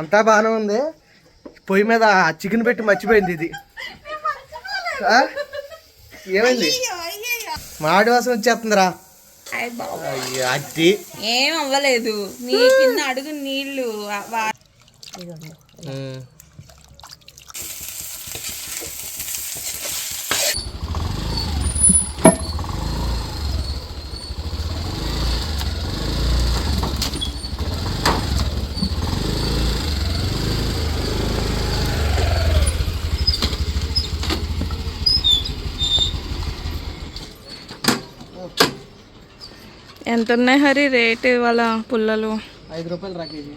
అంతా బాగానే ఉంది. పొయ్యి మీద చికెన్ పెట్టి మర్చిపోయింది ఇది? ఏమైంది? మాడి వాసన వచ్చేస్తుందిరా. ఏం అవ్వలేదు. నీ కింద అడుగు నీళ్ళు ఎంత ఉన్నాయి హరి? రేట్ ఇవాళ పుల్లలు? ఐదు రూపాయలు రా కేజీ.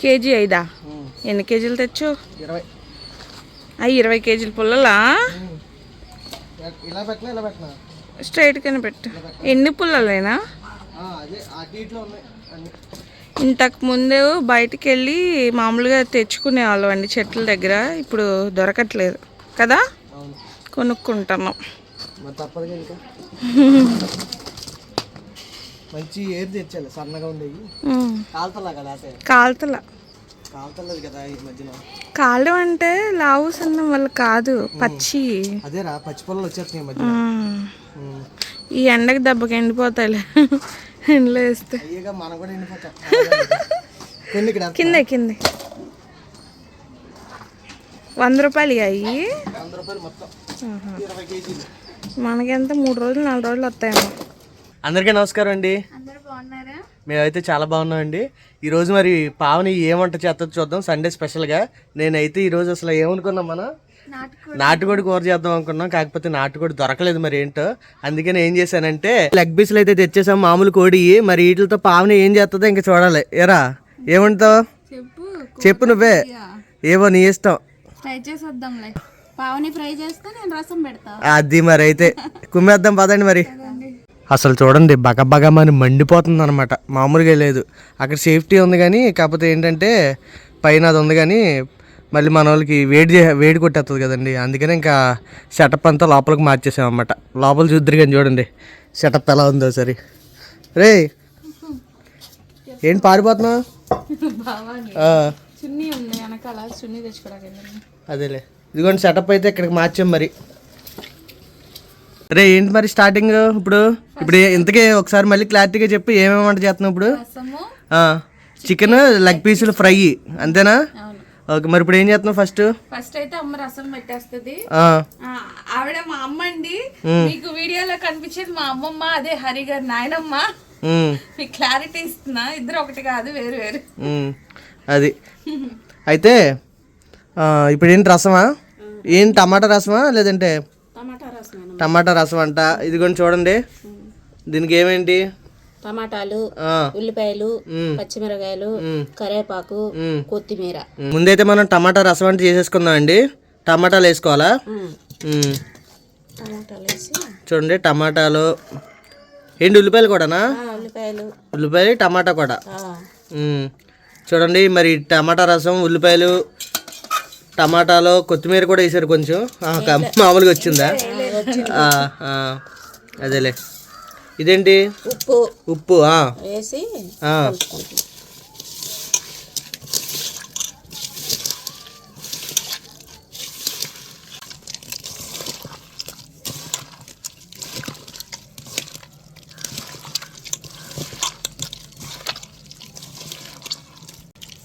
కేజీ ఐదా. ఎన్ని కేజీలు తెచ్చు? ఇరవై. అవి ఇరవై కేజీల పుల్లలా? ఉమ్. ఇలా పెట్టినా ఇలా పెట్టినా? స్ట్రైట్ కింద పెట్టు. ఎన్ని పుల్లలేనా? ఇంతకు ముందు బయటికి వెళ్ళి మామూలుగా తెచ్చుకునే వాళ్ళం అండి చెట్ల దగ్గర. ఇప్పుడు దొరకట్లేదు. కదా? కొనుక్కుంటున్నాం. మరి తప్పదుగా ఇంకా? మంచి ఏరు తెచ్చాలి? సన్నగా ఉండేవి. కాలుతలా కదా అటే కాలుతల. కాలుతలేదు కదా ఈ మధ్యన కాలం అంటే లావు సన్నం వల్ల కాదు పచ్చి. అదేరా పచ్చి పొలాలు వచ్చేస్తున్నాయి ఈ మధ్యన. ఈ ఎండకి దెబ్బకి ఎండిపోతాయిలే. ఎండలో వేస్తే. అయ్యగా మనం కూడా ఎండిపోతాం. కొన్ని ఇక్కడ కింద కింద. వంద రూపాయలు అయ్యి వంద రూపాయలు మొత్తం. ఇరవై కేజీలు. మనకెంత మూడు రోజులు నాలుగు రోజులు వస్తాయేమో. అందరికీ నమస్కారం అండి. మేమైతే చాలా బాగున్నామండి. ఈరోజు మరి పావని ఏం వంట చేస్తుందో చూద్దాం. సండే స్పెషల్గా నేనైతే ఈరోజు అసలు ఏమనుకున్నాం మనం? నాటుకోడి. కూర చేద్దాం అనుకున్నాం. కాకపోతే నాటుకోడి దొరకలేదు మరి ఏంటో. అందుకని ఏం చేశానంటే లెగ్ పీసులు అయితే తెచ్చేసాం. మామూలు కోడి. మరి వీటితో పావని ఏం చేస్తుందో ఇంకా చూడాలి. ఏరా ఏమంటావు? చెప్పు. నువ్వే. ఏవో నీ ఇష్టం. ట్రై పావుని ఫ్రై చేస్తే నేను రసం పెడతా. అది మరి అయితే కుమ్మేద్దాం పదండి మరి. అసలు చూడండి బగబగమని మండిపోతుంది అనమాట మామూలుగా లేదు. అక్కడ సేఫ్టీ ఉంది కానీ కాకపోతే ఏంటంటే పైన అది ఉంది కానీ మళ్ళీ మన వాళ్ళకి వేడి వేడి కొట్టేస్తుంది కదండి. అందుకని ఇంకా సెటప్ అంతా లోపలికి మార్చేసాం అనమాట లోపల చూద్దరు కానీ చూడండి సెటప్ ఎలా ఉందో సరే రే ఏంటి పారిపోతున్నావు? అదేలే. ఇదిగోండి సెటప్ అయితే ఇక్కడికి మార్చాం మరి. రే ఏంటి మరి స్టార్టింగ్ ఇప్పుడు? ఇప్పుడు ఇంతకీ ఒకసారి మళ్ళీ క్లారిటీగా చెప్పి ఏమేమి వంట చేస్తున్నావు ఇప్పుడు? చికెన్ లెగ్ పీసులు ఫ్రై అంతేనా? ఓకే మరి ఇప్పుడు ఏం చేస్తున్నావు ఫస్ట్ ఫస్ట్ అయితే అమ్మ రసం పెట్టేస్తుంది. ఆవిడ మా అమ్మ అండి. మీకు వీడియోలో కనిపించేది మా అమ్మమ్మ అదే హరి గారి నాయనమ్మ. మీకు క్లారిటీ ఇస్తున్నా. ఇద్దరు ఒకటి కాదు వేరు వేరు. అది. అయితే ఇప్పుడు ఏంటి రసమా? ఏం టమాటా రసమా లేదంటే? టమాటా రసం టమాటా రసం అంట. ఇదిగోండి చూడండి. దీనికి ఏమేంటి? టమాటాలు ఉల్లిపాయలు. పచ్చిమిరకాయలు మ్. కొత్తిమీర. ముందైతే మనం టమాటా రసం అంటే చేసేసుకుందాం అండి. టమాటాలు వేసుకోవాలా? చూడండి టమాటాలు. ఏంటి ఉల్లిపాయలు కూడానా? ఉల్లిపాయలు. ఉల్లిపాయలు టమాటా కూడా. చూడండి మరి టమాటా రసం ఉల్లిపాయలు టమాటాలు కొత్తిమీర కూడా వేసారు కొంచెం. మామూలుగా వచ్చిందా. అదేలే. ఇదేంటి? ఉప్పు. ఉప్పు వేసి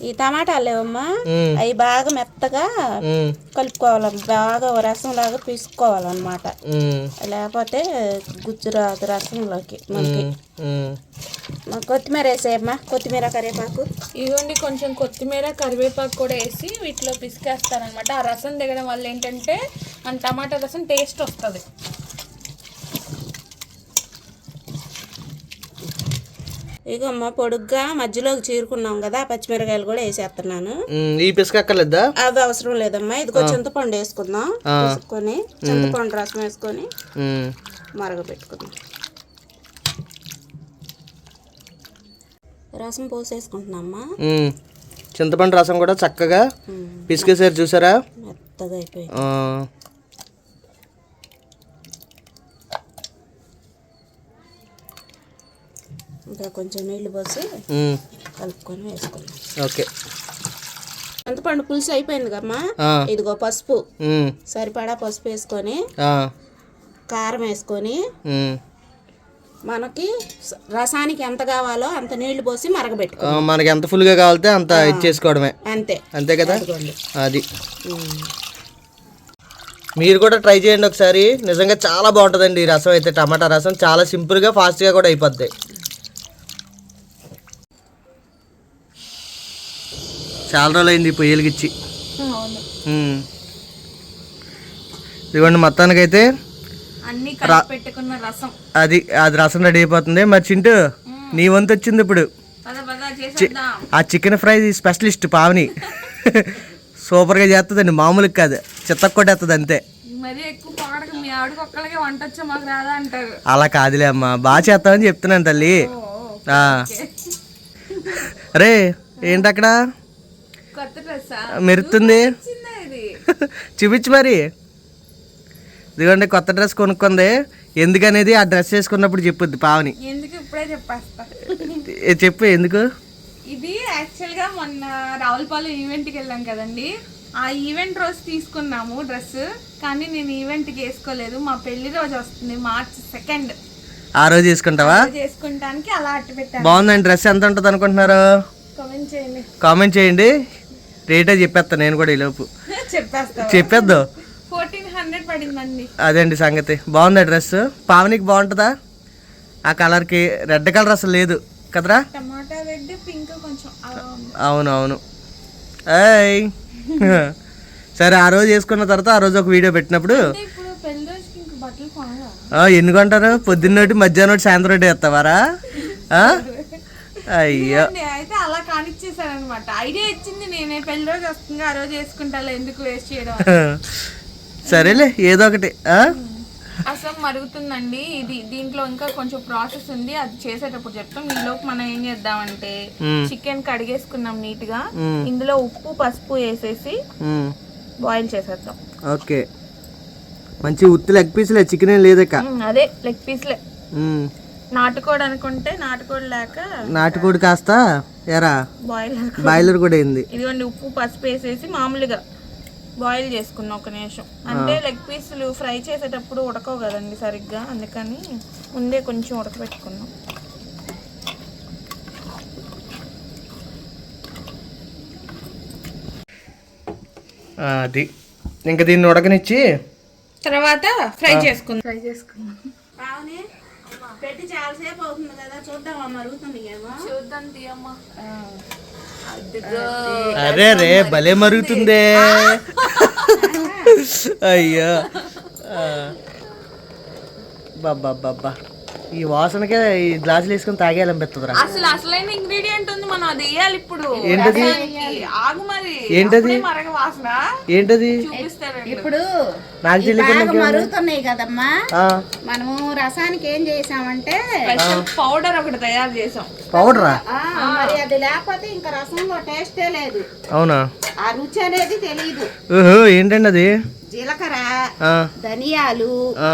ఈ టమాటాలు లేవమ్మా. మ్మ్. అవి బాగా మెత్తగా. కలుపుకోవాలి. బాగా రసం లాగా పీసుకోవాలన్నమాట. లేకపోతే గుజ్జు రాదు రసంలోకి మనకి. కొత్తిమీర వేసేయమ్మా. కొత్తిమీర కరివేపాకు. ఇదిగోండి కొంచెం కొత్తిమీర కరివేపాకు కూడా వేసి వీటిలో పిసికేస్తారనమాట ఆ రసం దిగడం వల్ల ఏంటంటే మన టమాటా రసం టేస్ట్ వస్తుంది. ఇగమ్మా పొడుగ్గా మధ్యలోకి చీరుకున్నాం కదా పచ్చిమిరకాయలు కూడా వేసేస్తున్నాను. ఈ పిసుకక్కర్లేదా? అవి అవసరం లేదమ్మా. ఇదిగో చింతపండు వేసుకుందాం. వేసుకొని చింతపండు రసం వేసుకొని మ్మ్. మరగపెట్టుకుందాం. రసం పోసేసుకుంటున్నామ్మా. మ్మ్. చింతపండు రసం కూడా చక్కగా పిసికేసారు చూసారా? మెత్తగా అయిపోయింది. ఇంకా కొంచెం నీళ్ళు పోసి. కలుపుకొని వేసుకుందాం ఓకే. చింతపండు పులుసు అయిపోయింది కమ్మా ఇదిగో పసుపు. సరిపడా పసుపు వేసుకొని కారం వేసుకొని. మనకి రసానికి ఎంత కావాలో అంత నీళ్ళు పోసి మరగబెట్టుకో మనకి ఎంత ఫుల్గా కావాలితే అంత ఇచ్చేసుకోవడమే అంతే. అంతే కదా. అది. మీరు కూడా ట్రై చేయండి ఒకసారి. నిజంగా చాలా బాగుంటుందండి ఈ రసం. అయితే టమాటా రసం చాలా సింపుల్గా ఫాస్ట్గా కూడా అయిపోద్ది. చాలా రోజులు అయింది ఈ పొయ్యిలకిచ్చి అవును. ఉమ్. ఇదిగోండి మొత్తానికైతే అది అది రసం రెడీ అయిపోతుంది. మరి చింటూ నీ వంతు వచ్చింది ఇప్పుడు. ఆ చికెన్ ఫ్రై స్పెషలిస్ట్ పావని. సూపర్గా చేస్తుందండి మామూలుగా కాదు. చిత్తక కొట్టేస్తుంది అంతే. అలా కాదులే అమ్మా బాగా చేస్తామని చెప్తున్నాను తల్లి. రే ఏంటి అక్కడ కొత్త డ్రెస్ మెరుతుంది. చూపించు మరి. ఇదిగోండి కొత్త డ్రెస్ కొనుక్కుంది. ఎందుకనేది ఆ డ్రెస్ వేసుకున్నప్పుడు చెప్పుద్ది పావని. ఎందుకు ఇప్పుడే చెప్పేస్తా? ఏ, చెప్పు ఎందుకు? ఇది యాక్చువల్గా మొన్న రావులపాలెం ఈవెంట్కి వెళ్ళాం కదండి. ఆ ఈవెంట్ రోజు తీసుకున్నాము డ్రెస్. కానీ నేను ఈవెంట్కి వేసుకోలేదు. మా పెళ్ళి రోజు వస్తుంది మార్చ్ సెకండ్ ఆ రోజు తీసుకుంటావా చేసుకుంటానికి అలా అట్టు పెట్టాను. బాగుందండి డ్రెస్ ఎంత ఉంటుంది అనుకుంటున్నారు? కమెంట్ చేయండి. కామెంట్ చేయండి. రేటే చెప్పేస్తా నేను కూడా ఈలోపు చెప్పేద్దు. పడిందండి. అదండి సంగతి. బాగుందా డ్రెస్? పావనికి బాగుంటుందా? ఆ కలర్కి రెడ్ కలర్ అసలు లేదు కదరా? అవును అవును సరే ఆ రోజు వేసుకున్న తర్వాత ఆ రోజు ఒక వీడియో పెట్టినప్పుడు ఎన్ని కొంటారు పొద్దున్నోటి మధ్యాహ్నం సాయంత్రం వేస్తావారా? అయ్యో. అయితే అలా కానిచ్చేసాను అనమాట ఐడియా ఇచ్చింది నేనే. పెళ్ళి రోజు వస్తుంది ఆ రోజు వేసుకుంటా ఎందుకు వేస్ట్ చేయడం. సరేలే ఏదో ఒకటి? అసలు మరుగుతుందండి ఇది దీంట్లో ఇంకా కొంచెం ప్రాసెస్ ఉంది అది చేసేటప్పుడు చెప్తాం. ఈ లోపు మనం ఏం చేద్దామంటే. చికెన్ కడిగేసుకున్నాం నీట్గా. ఇందులో ఉప్పు పసుపు వేసేసి బాయిల్ చేసేద్దాం. ఓకే. మంచి ఉత్తి లెగ్ పీసులే చికెన్ ఏం లేదక్క. అదే లెగ్ పీస్లే. ఉమ్, నాటుకోడి అనుకుంటే నాటుకోడి లేక నాటుకోడి కాస్త ఎరా బాయిల్ బాయిలర్ కూడా అయింది. ఇదిగోండి ఉప్పు పసుపు వేసేసి మామూలుగా బాయిల్ చేసుకున్నాం ఒక నిమిషం. అంటే లెగ్ పీసులు ఫ్రై చేసేటప్పుడు ఉడకవు కదండి సరిగ్గా అందుకని ముందే కొంచెం ఉడకబెట్టుకున్నాం. అది. ఇంకా దీన్ని ఉడకనిచ్చి తర్వాత ఫ్రై చేసుకుందాం. ఫ్రై చేసుకుందాం. పావని పెట్టి చాలాసేపు అవుతుంది కదా చూద్దామా మరుగుతుంది ఏమో. చూద్దాం తీయమ్మా అరే రే భలే మరుగుతుందే. అయ్యో. బాబా బాబా. ఈ వాసనకే ఈ గ్లాసులు వేసుకొని తాగేయాలనిపిస్తుందిరా. అసలు అసలైన ఇంగ్రీడియంట్ ఉంది మనం అది వేయాలి ఇప్పుడు. ఏంటది? రసానికి. ఆగు మరి. ఏంటది? అప్పుడే మరగ వాసన. ఏంటది? చూపిస్తారండి ఇప్పుడు. నాకు ఈ తెలియక బాగా మరుగుతున్నాయి కదమ్మా. ఆ, మనము రసానికి ఏం చేసామంటే స్పెషల్ పౌడర్ ఒకటి తయారు చేసాం. పౌడరా? ఆ, మరి అది లేకపోతే ఇంకా రసంలో టేస్టే లేదు. అవునా? ఆ రుచి అనేది తెలియదు ఓహో ఏంటండి అది జీలకర్ర ధనియాలు ఆ.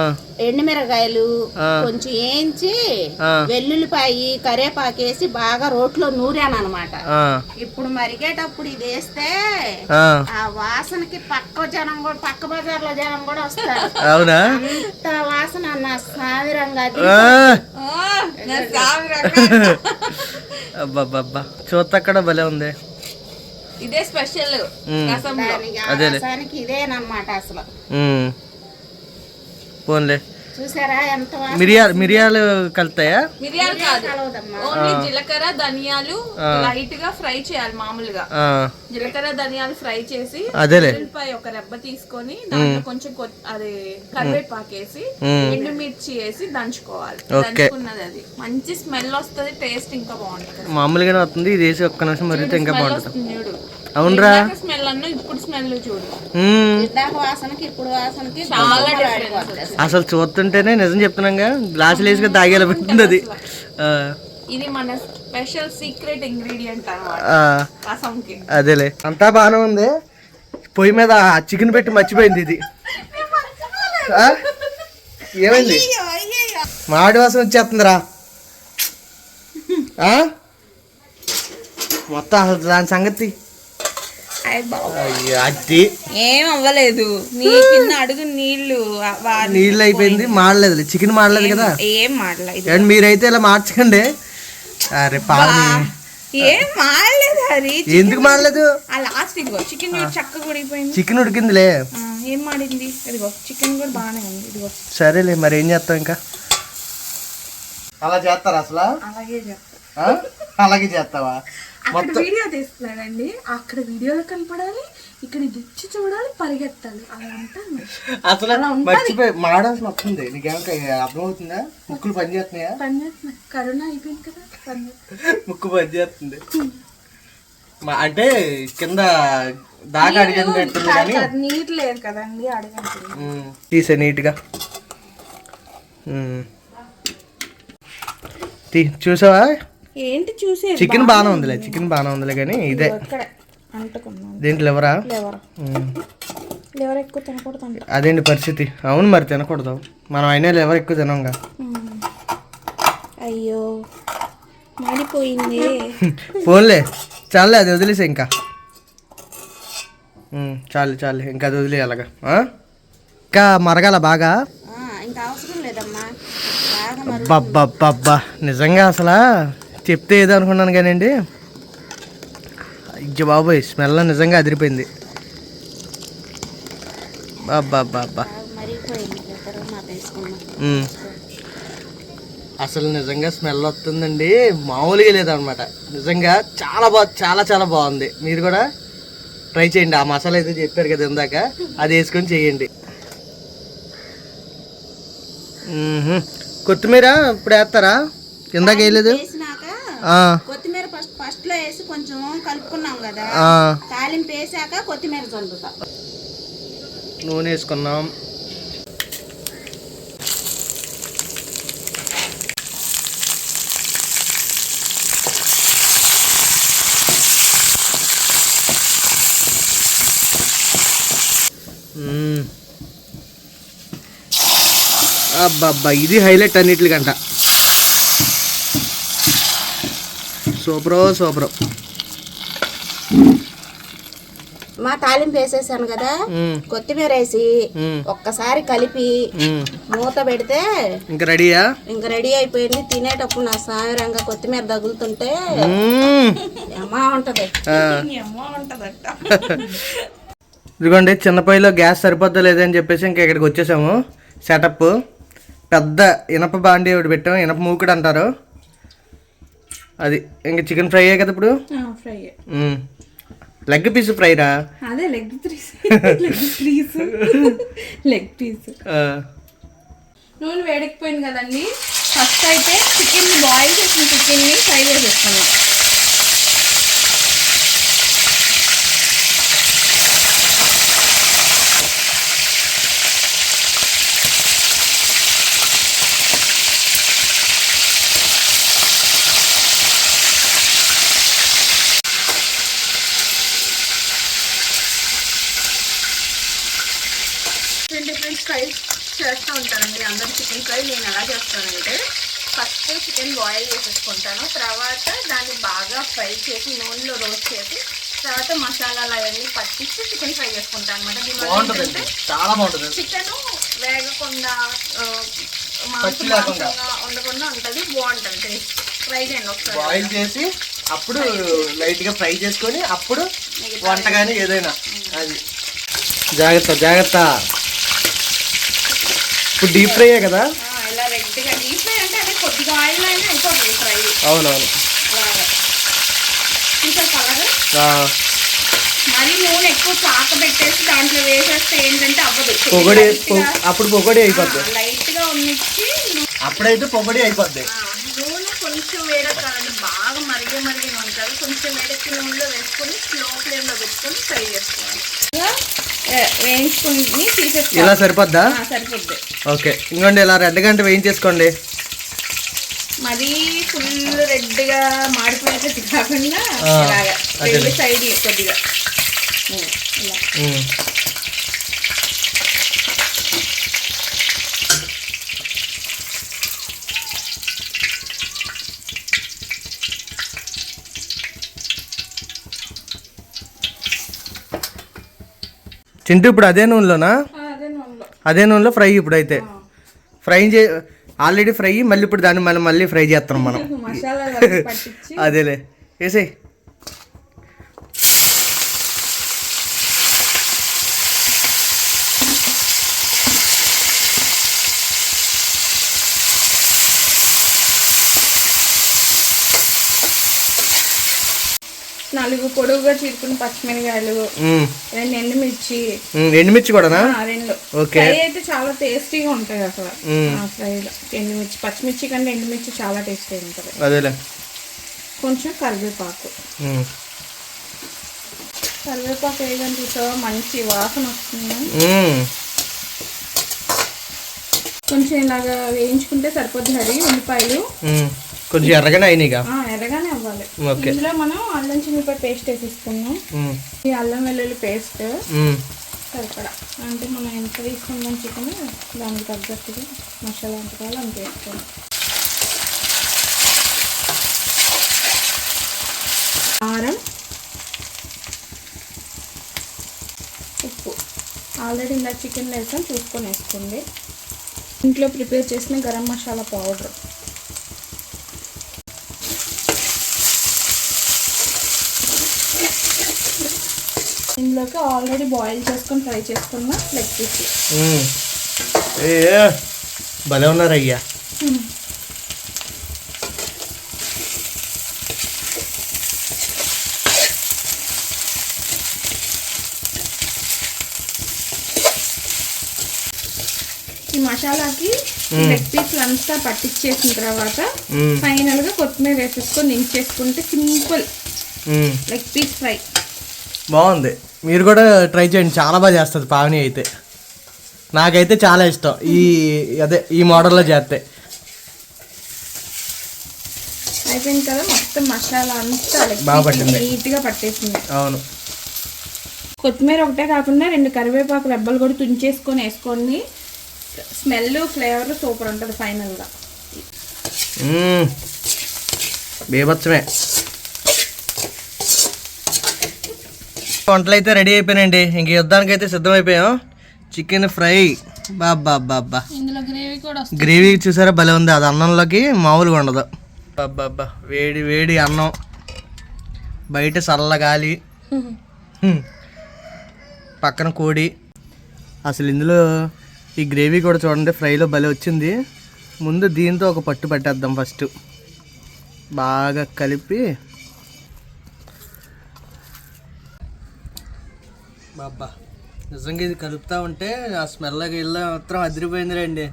కొంచెం వేయించి ఆ. వెల్లుల్లిపాయి కరేపాకేసి బాగా రోట్లో నూరాను అనమాట ఇప్పుడు మరిగేటప్పుడు ఇది వేస్తే ఆ. వాసనకి పక్క జనం కూడా పక్క బజార్లో జనం కూడా వస్తారు. అవునా? అంత వాసన నా సావిరంగా. అబ్బబ్బబ్బా చూత్తక్కడ భలే ఉంది. ఇదే స్పెషల్ రసంలో. రసానికి ఇదేనమాట అసలు. పోన్లే చూసారా? ఎంత వాసన మిరియాలు మిరియాలు కలుతాయా? మిరియాలు కాదు. ఓన్లీ జీలకర్ర ధనియాలు లైట్గా ఫ్రై చేయాలి మామూలుగా. ఆ, జీలకర్ర ధనియాలు ఫ్రై చేసి ఉల్లిపాయ ఒక రెబ్బ తీసుకొని దాంట్లో కొంచెం అది కరివేపాకేసి మ్మ్. ఎండుమిర్చి వేసి దంచుకోవాలి. దంచుకున్నది అది. మంచి స్మెల్ వస్తది టేస్ట్ ఇంకా బాగుంటుంది. మామూలుగానే వస్తుంది ఇది వేసి ఒక్క నిమిషం మరిగితే ఇంకా బాగుంటుంది. అవునరా. స్మెల్ అన్న ఇప్పుడు స్మెల్ చూడు. ఉమ్. ఇందాక వాసనకి ఇప్పుడు వాసనకి చాలా. అసలు. చూస్తుంటేనే నిజం చెప్తున్నాగా గ్లాసులు వేసుకొని తాగేలా పెట్టింది అది ఆ, ఇది మన స్పెషల్ సీక్రెట్ ఇంగ్రీడియంట్ అన్నమాట. ఆ, రసంకి అదేలే. అంతా బాగానే ఉంది. పొయ్యి మీద చికెన్ పెట్టి మర్చిపోయింది ఇది? ఏమైంది? మాడి వాసన వచ్చేస్తుందిరా. ఆ? మొత్తం అసలు దాని సంగతి. అట్టి. ఏం అవ్వలేదు. నీ కింద అడుగు నీళ్ళు నీళ్ళు అయిపోయింది మాడలేదు. చికెన్ మాడలేదు కదా? ఏం మాడలా ఇది అండ్ మీరైతే ఇలా మార్చకండి. అరే పావని ఏం మాడలేదు హరి. ఎందుకు మాడలేదు? ఆ లాస్ట్ ఇదిగో చికెన్ చక్కగా ఉడికిపోయింది. చికెన్ ఉడికిందిలే. ఏం మాడింది? ఇదిగో చికెన్ కూడా బాగానే ఉంది. ఇదిగో. సరేలే మరి ఏం చేస్తాం ఇంకా? అలా చేస్తారా అసలు? అలాగే చెప్తా ఆ? అలాగే చేస్తావా? అక్కడ వీడియో తీస్తున్నాడండి. అక్కడ వీడియోలో కనపడాలి ఇక్కడ ఇది ఇచ్చి చూడాలి పరిగెత్తాలి. అలా ఉంటుంది. అసలు మర్చిపోయి మాడాల్సిన వస్తుంది నీకేమో అర్థమవుతుందా ముక్కులు పని చేస్తున్నాయా? పని చేస్తున్నా కరోనా అయిపోయింది కదా. ముక్కు పని చేస్తుంది. మా- అంటే కింద దాకా అడిగినట్టుంది కానీ నీట్ లేదు కదండి అడగండి. తీసే నీట్గా. చూసావా? ఏంటి చూసే చికెన్ బాగానే ఉందిలే చికెన్ బాగానే ఉందిలే కానీ ఇదే దేంట్లో ఎవరా? లేవర్ లేవర్ ఎక్కువ అదేంటి పరిస్థితి? అవును మరి తినకూడదు. మనం అయినా ఎవరు ఎక్కువ తినంగా? అయ్యో మాడిపోయింది ఫోన్లే. చాలే అది వదిలేసే ఇంకా. చాలు చాలు. ఇంకా అది వదిలే అలాగా? ఇంకా మరగాల బాగా? ఇంకా అవసరం లేదమ్మా. బాగా నిజంగా అసలు? చెప్తే ఏదో అనుకున్నాను కానివ్వండి అయ్య బాబోయ్ స్మెల్ నిజంగా అదిరిపోయింది. బాబా బాబా అసలు నిజంగా స్మెల్ వస్తుందండి. మామూలుగా లేదనమాట. నిజంగా చాలా బా చాలా చాలా బాగుంది. మీరు కూడా ట్రై చేయండి. ఆ మసాలా అయితే చెప్పారు కదా ఇందాక. అది వేసుకొని చేయండి. కొత్తిమీర ఇప్పుడు వేస్తారా? ఇందాక వేయలేదు. కొత్తిమీర ఫస్ట్ ఫస్ట్లో వేసి కొంచెం కలుపుకున్నాం కదా. తాలింపు వేసాక కొత్తిమీర చల్లుతా. నూనె వేసుకున్నాం. అబ్బబ్బా ఇది హైలైట్ అన్నిటికంట సూపరో సూపరో. మా తాలింపు వేసేసాను కదా. కొత్తిమీర వేసి. ఒక్కసారి కలిపి. మూత పెడితే ఇంకా రెడీయా? ఇంక రెడీ అయిపోయింది. తినేటప్పుడు నా సాయంత్రంగా కొత్తిమీర తగులుతుంటే మ్మ్. అమ్మా ఉంటది. ఇదిగోండి చిన్నపల్లిలో గ్యాస్ సరిపోద్దా లేదని చెప్పేసి ఇంకా ఇక్కడికి వచ్చేసాము. సెటప్ పెద్ద ఇనప బాండి ఒకటి పెట్టాము ఇనప మూకుడు అంటారు. అది ఇంకా చికెన్ ఫ్రై కదా ఇప్పుడు? ఫ్రై. లెగ్ పీస్ ఫ్రైరా? అదే leg piece. Leg piece. Leg piece. ఆ, నూనె వేడెక్కిపోయింది కదండి. ఫస్ట్ అయితే చికెన్ బాయిల్ చేసిన చికెన్ని ఫ్రై చేసేస్తాను డిఫరెంట్ డిఫరెంట్ ఫ్రైస్ చేస్తూ ఉంటానండి అందరు చికెన్ ఫ్రై నేను ఎలా చేస్తానంటే ఫస్ట్ చికెన్ బాయిల్ చేసేసుకుంటాను తర్వాత దాన్ని బాగా ఫ్రై చేసి నూనెలో రోస్ట్ చేసి తర్వాత మసాలాలు అవన్నీ పట్టించి చికెన్ ఫ్రై చేసుకుంటాను అనమాట బాగుంటుంది. చాలా బాగుంటుంది. చికెన్ వేగకుండా మాంసం ఉండకుండా ఉంటుంది బాగుంటుంది టేస్ట్. ఫ్రై చేయండి ఒకసారి. బాయిల్ చేసి అప్పుడు లైట్గా ఫ్రై చేసుకొని అప్పుడు వంట కానీ ఏదైనా. అది. జాగ్రత్త జాగ్రత్త. ఇప్పుడు డీప్ ఫ్రైయే కదా? ఆ, ఇలా రెడ్గా డీప్ ఫ్రై అంటే అదే కొద్దిగా ఆయిల్ అయినా అయిపోతుంది ఫ్రై అవునవును. ఇంకా కలర్? మరి నూనె ఎక్కువ చాక పెట్టేసి దాంట్లో వేసేస్తే ఏంటంటే అవ్వదు. పొగడి అప్పుడు పొగడి అయిపోద్ది. లైట్గా ఉన్నిచ్చి అప్పుడైతే పొగడి అయిపోద్ది. నూనె కొంచెం వేడెక్కాలండి. బాగా మరిగే ఉంటుంది. కొంచెం వేడెక్కి నూనెలో వేసుకొని స్లో ఫ్లేమ్లో పెట్టుకొని ఫ్రై చేసుకోవాలి. వేయించుకుని ఇలా సరిపోద్దా? ఆ, సరిపోద్ది. ఓకే. ఇంకోండి ఇలా రెడ్ గంట వేయించేసుకోండి. మరీ ఫుల్ రెడ్గా మాడిపోయేటట్టు కాకుండా సైడ్ కొద్దిగా. చింటూ ఇప్పుడు అదే నూనెలోనా? అదే నూనెలో. ఫ్రై ఇప్పుడైతే ఫ్రై చే ఆల్రెడీ ఫ్రై మళ్ళీ ఇప్పుడు దాన్ని మళ్ళీ మళ్ళీ ఫ్రై చేస్తున్నాం మనం. అదేలే. వేసేయ్ నాలుగు పొడుగుగా చీరుకున్న పచ్చిమిరకాయలు రెండు ఎండుమిర్చి. ఎండుమిర్చి కూడానా? ఆ, రెండు. ఓకే. ఫ్రై అయితే చాలా టేస్టీగా ఉంటాయి అసలు. ఫ్రైలో. ఎండుమిర్చి పచ్చిమిర్చి కంటే ఎండుమిర్చి చాలా టేస్టీ ఉంటుంది. అదేలే. కొంచెం కరివేపాకు. కరివేపాకు వేయడం చూసావా? మంచి వాసన వస్తుంది. కొంచెం ఇలాగా వేయించుకుంటే సరిపోద్ది హరి ఉల్లిపాయలు. కొంచెం ఎర్రగానే అయినాయిగా? ఎర్రగానే అవ్వాలి. ఓకే. ఇందులో మనం అల్లం చిన్నపాయ పేస్ట్ వేసేసుకున్నాం ఈ అల్లం వెల్లుల్లి పేస్ట్ సరిపడా. అంటే మనం ఎంత తీసుకుందాం చికెన్ దానికి తగ్గట్టుగా మసాలా ఎంత కావాలో అంత వేసుకోవాలి. కారం ఉప్పు. ఆల్రెడీ ఇందా చికెన్ వేసాం చూసుకొని వేసుకోండి. ఇంట్లో ప్రిపేర్ చేసిన గరం మసాలా పౌడర్. ఇందులోకి ఆల్రెడీ బాయిల్ చేసుకొని ఫ్రై చేసుకున్న లెగ్ పీస్. భలే ఉన్నారు అయ్యా ఈ మసాలాకి లెగ్ పీస్లు అంతా పట్టించేసిన తర్వాత ఫైనల్గా కొత్తిమీర వేసేసుకొని దించేసుకుంటే సింపుల్. Leg piece fry. బాగుంది. మీరు కూడా ట్రై చేయండి. చాలా బాగా చేస్తుంది పావని అయితే. నాకైతే చాలా ఇష్టం. ఈ అదే ఈ మోడల్లో చేస్తే. అయిపోయింది కదా? మొత్తం మసాలా అంతా లెగ్ బాగా పీస్ పట్టింది. నీట్గా పట్టేసింది. అవును. కొత్తిమీర ఒకటే కాకుండా రెండు కరివేపాకు రెబ్బలు కూడా తుంచేసుకొని వేసుకోండి. స్మెల్ ఫ్లేవర్ సూపర్ ఉంటుంది ఫైనల్గా వంటలు అయితే రెడీ అయిపోయినాయండి. ఇంక యుద్ధానికి అయితే సిద్ధమైపోయాం. Chicken fry. బాబ్బా బాబ్బా గ్రేవీ చూసారా? భలే ఉంది. అది అన్నంలోకి మామూలుగా ఉండదు. బాబ్బా వేడి వేడి అన్నం. బయట చల్ల గాలి. పక్కన కోడి. అసలు ఇందులో ఈ గ్రేవీ కూడా చూడండి ఫ్రైలో భలే వచ్చింది. ముందు దీంతో ఒక పట్టు పట్టేద్దాం ఫస్ట్. బాగా కలిపి నిజంగా ఇది కలుపుతా ఉంటే ఆ స్మెల్ ఇల్లు మాత్రం అదిరిపోయింది రండి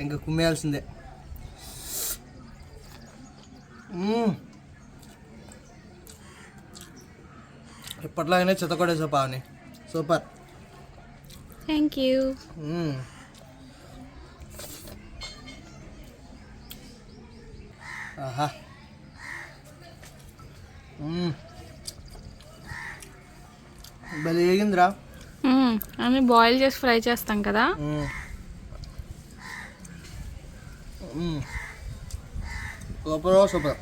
ఇంకా కుమ్మేయాల్సిందే. మ్మ్. ఎప్పట్లాగానే చితకొడేసా పావని. సూపర్. Thank you. ఆహా. భలే అని బాయిల్ చేసి ఫ్రై చేస్తాం కదా. Super super.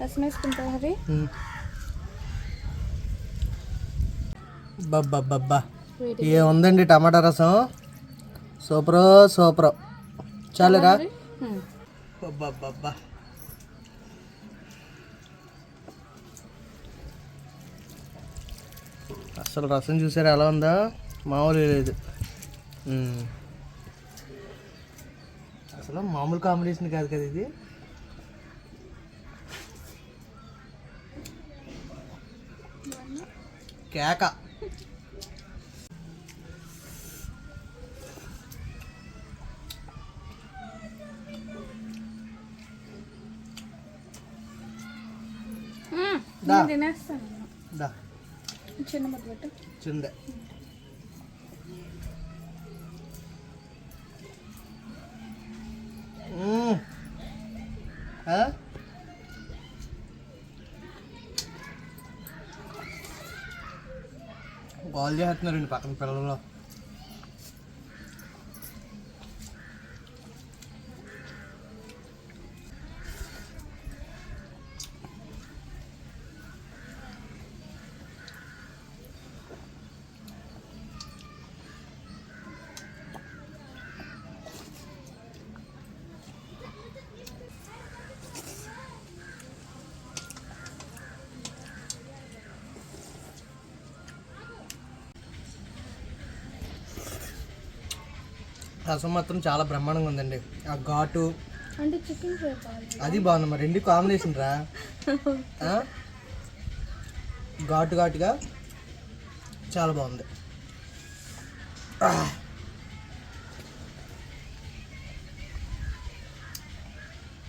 రసం వేసుకుంటా హరి? ఏ ఉందండి టమాటా రసం? Super super. చాలురా అబ్బబ్బబ్బా అసలు రసం చూసారా? ఎలా ఉందా? మామూలు లేదు. అసలు మామూలు కాంబినేషన్ కాదు కదా ఇది. కేక. దా. చిన్న ముద్ద పెట్టు. చిందే. మ్మ్. చేస్తున్నారండి పక్కన పిల్లలు. రసం మాత్రం చాలా బ్రహ్మాండంగా ఉందండి. ఆ ఘాటు. అంటే చికెన్ అది బాగుంది మరి రెండు కాంబినేషన్ రా? ఘాటు ఘాటుగా చాలా బాగుంది.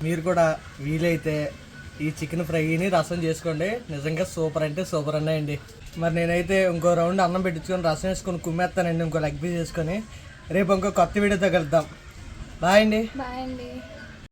మీరు కూడా వీలైతే ఈ చికెన్ ఫ్రైని రసం చేసుకోండి. నిజంగా సూపర్ అంటే సూపర్ అన్నాయండి. మరి నేనైతే ఇంకో రౌండ్ అన్నం పెట్టించుకొని రసం వేసుకొని కుమ్మేస్తానండి. ఇంకో లెగ్ పీస్ వేసుకొని. రేపు ఇంకో కొత్త వీడియోతో కలుద్దాం. బాయ్ అండి. బాయ్ అండి.